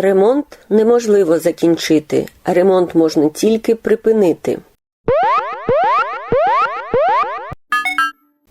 Ремонт неможливо закінчити, ремонт можна тільки припинити.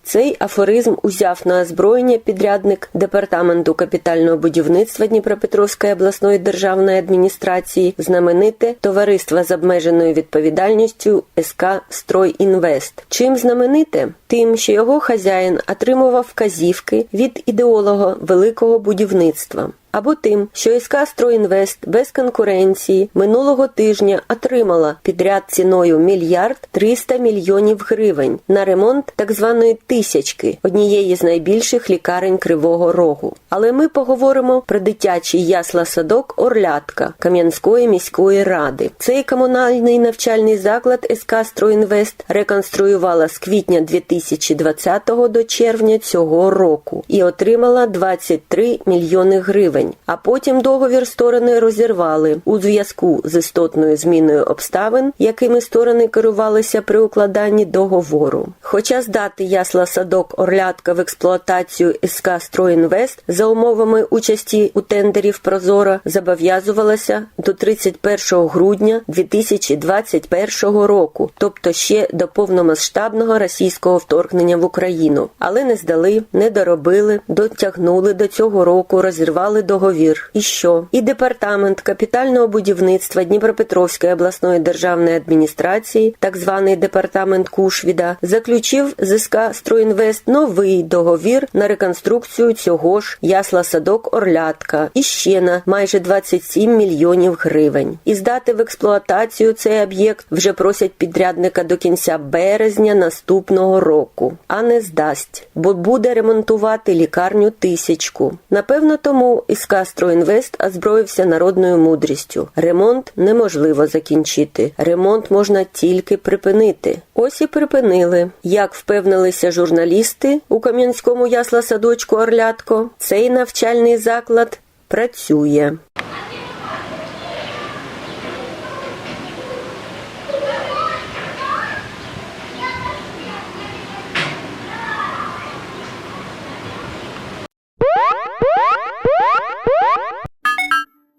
Цей афоризм узяв на озброєння підрядник департаменту капітального будівництва Дніпропетровської обласної державної адміністрації, знамените товариство з обмеженою відповідальністю СК «Стройінвест». Чим знамените? Тим, що його хазяїн отримував вказівки від ідеолога великого будівництва. Або тим, що СК «Стройінвест» без конкуренції минулого тижня отримала підряд ціною мільярд 300 мільйонів гривень на ремонт так званої тисячки однієї з найбільших лікарень Кривого Рогу. Але ми поговоримо про дитячий ясла-садок Орлятка Кам'янської міської ради. Цей комунальний навчальний заклад СК «Стройінвест» реконструювала з квітня 2020 до червня цього року і отримала 23 мільйони гривень. А потім договір сторони розірвали у зв'язку з істотною зміною обставин, якими сторони керувалися при укладанні договору. Хоча здати ясла садок Орлятка в експлуатацію СК «Стройінвест» за умовами участі у тендерів Прозоро зобов'язувалася до 31 грудня 2021 року, тобто ще до повномасштабного російського вторгнення в Україну. Але не здали, не доробили, дотягнули до цього року, розірвали договір. І що? І департамент капітального будівництва Дніпропетровської обласної державної адміністрації, так званий департамент Кушвіда, заключив з СК «Стройінвест» новий договір на реконструкцію цього ж ясла садок Орлятка і ще на майже 27 мільйонів гривень. І здати в експлуатацію цей об'єкт вже просять підрядника до кінця березня наступного року, а не здасть, бо буде ремонтувати лікарню тисячку. Напевно, тому СК «Стройінвест» озброївся народною мудрістю. Ремонт неможливо закінчити. Ремонт можна тільки припинити. Ось і припинили. Як впевнилися журналісти у Кам'янському ясла садочку Орлятко, цей навчальний заклад працює.